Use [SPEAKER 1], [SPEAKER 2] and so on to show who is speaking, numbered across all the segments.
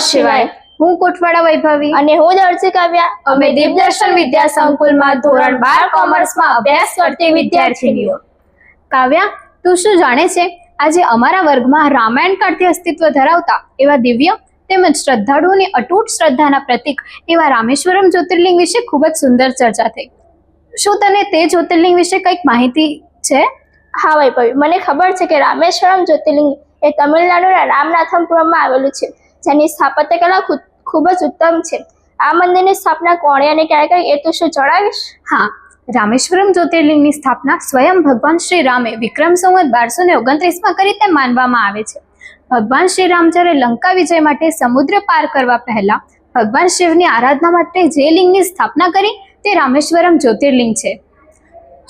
[SPEAKER 1] શિવાય.
[SPEAKER 2] હું કોટવાડા વૈભવી.
[SPEAKER 1] અને હું દર્શી કાવ્યા. અમે દીપદર્શન વિદ્યા સંકુલમાં ધોરણ બાર કોમર્સમાં અભ્યાસ કરતી વિદ્યાર્થીનીઓ.
[SPEAKER 2] કાવ્યા તું શું જાણે છે? આજે અમારા વર્ગમાં રામાયણ કાળથી અસ્તિત્વ ધરાવતા એવા દિવ્ય તેમજ શ્રદ્ધાળુઓની અતૂટ શ્રદ્ધાના પ્રતીક એવા રામેશ્વરમ જ્યોતિર્લિંગ વિશે ખૂબ જ સુંદર ચર્ચા થઈ. શું તને તે જ્યોતિર્લિંગ વિશે કંઈક માહિતી છે?
[SPEAKER 1] હા વૈભવી. મને ખબર છે કે રામેશ્વરમ જ્યોતિર્લિંગ એ તમિલનાડુના રામનાથમપુરમમાં આવેલું છે. જેની સ્થાપત્ય કલા ખૂબ જ ઉત્તમ છે. આ મંદિરની સ્થાપના કોણે અને ક્યારે કરી એ તું શું જણાવીશ?
[SPEAKER 2] હા રામેશ્વરમ જ્યોતિર્લિંગની સ્થાપના સ્વયં ભગવાન શ્રી રામે વિક્રમ સંવત બારસો ને ઓગણત્રીસમાં કરી તેમ માનવામાં આવે છે. ભગવાન શ્રી રામ જ્યારે લંકા વિજય માટે સમુદ્ર પાર કરવા પહેલા ભગવાન શિવની આરાધના માટે જે લિંગની સ્થાપના કરી તે રામેશ્વરમ જ્યોતિર્લિંગ છે.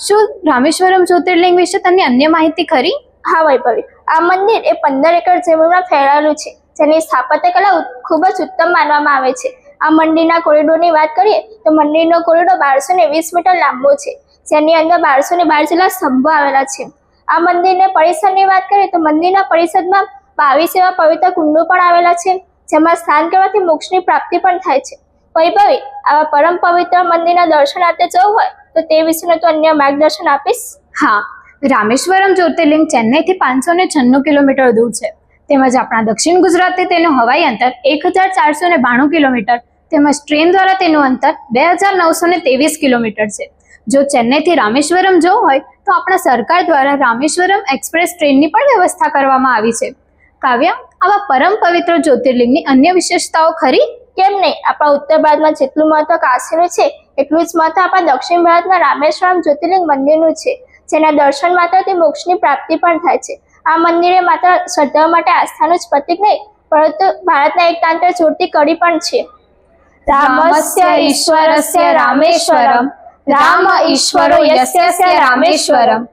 [SPEAKER 2] શું રામેશ્વરમ જ્યોતિર્લિંગ વિશે તને અન્ય માહિતી ખરી?
[SPEAKER 1] હા વૈભવી. આ મંદિર એ પંદર એકર જમીનમાં ફેલાયેલું છે. જેની સ્થાપત્ય કલા ખૂબ જ ઉત્તમ માનવામાં આવે છે. આ મંદિરના કોરિડોરની વાત કરીએ તો મંદિરનો કોરિડોર બારસો ને વીસ મીટર લાંબો છે. જેની અંદર બારસો ને બાર જેટલા સ્તંભો આવેલા છે. આ મંદિરને પરિસરની વાત કરીએ તો મંદિરના પરિસરમાં બાવીસ એવા પવિત્ર કુંડો પણ આવેલા છે, જેમાં સ્નાન કરવાથી મોક્ષની પ્રાપ્તિ પણ થાય છે. વૈભવી, આવા પરમ પવિત્ર મંદિરના દર્શનાર્થે જવું હોય તો તે વિશેનું તો અન્ય માર્ગદર્શન આપીશ?
[SPEAKER 2] હા. રામેશ્વરમ જ્યોતિર્લિંગ ચેન્નઈથી પાંચસો ને છન્નું કિલોમીટર દૂર છે. તેમજ આપણા દક્ષિણ ગુજરાતથી તેનું હવાઈ અંતર એક કિલોમીટર, તેમજ ટ્રેન દ્વારા તેનું અંતર બે કિલોમીટર છે. જો ચેન્નઈથી રામેશ્વરમ જવું હોય, તો આપણા સરકાર દ્વારા રામેશ્વરમ એક્સપ્રેસ ટ્રેનની પણ વ્યવસ્થા કરવામાં આવી છે. કાવ્ય, આવા પરમ પવિત્ર જ્યોતિર્લિંગની અન્ય વિશેષતાઓ ખરી?
[SPEAKER 1] કેમ નહીં? આપણા ઉત્તર ભારતમાં જેટલું મહત્વ કાશીનું છે, એટલું જ મહત્વ આપણા દક્ષિણ ભારતના રામેશ્વરમ જ્યોતિર્લિંગ મંદિરનું છે, જેના દર્શન માત્રથી મોક્ષની પ્રાપ્તિ પણ થાય છે. આ મંદિરે માત્ર શ્રદ્ધાઓ માટે આસ્થાનું જ પ્રતીક નહીં, પરંતુ ભારતના એકતાંત્ર જોડતી કડી પણ છે.
[SPEAKER 2] રામસ્ય ઈશ્વરસ્ય રામેશ્વરમ. રામ ઈશ્વરો યસ્ય રામેશ્વરમ.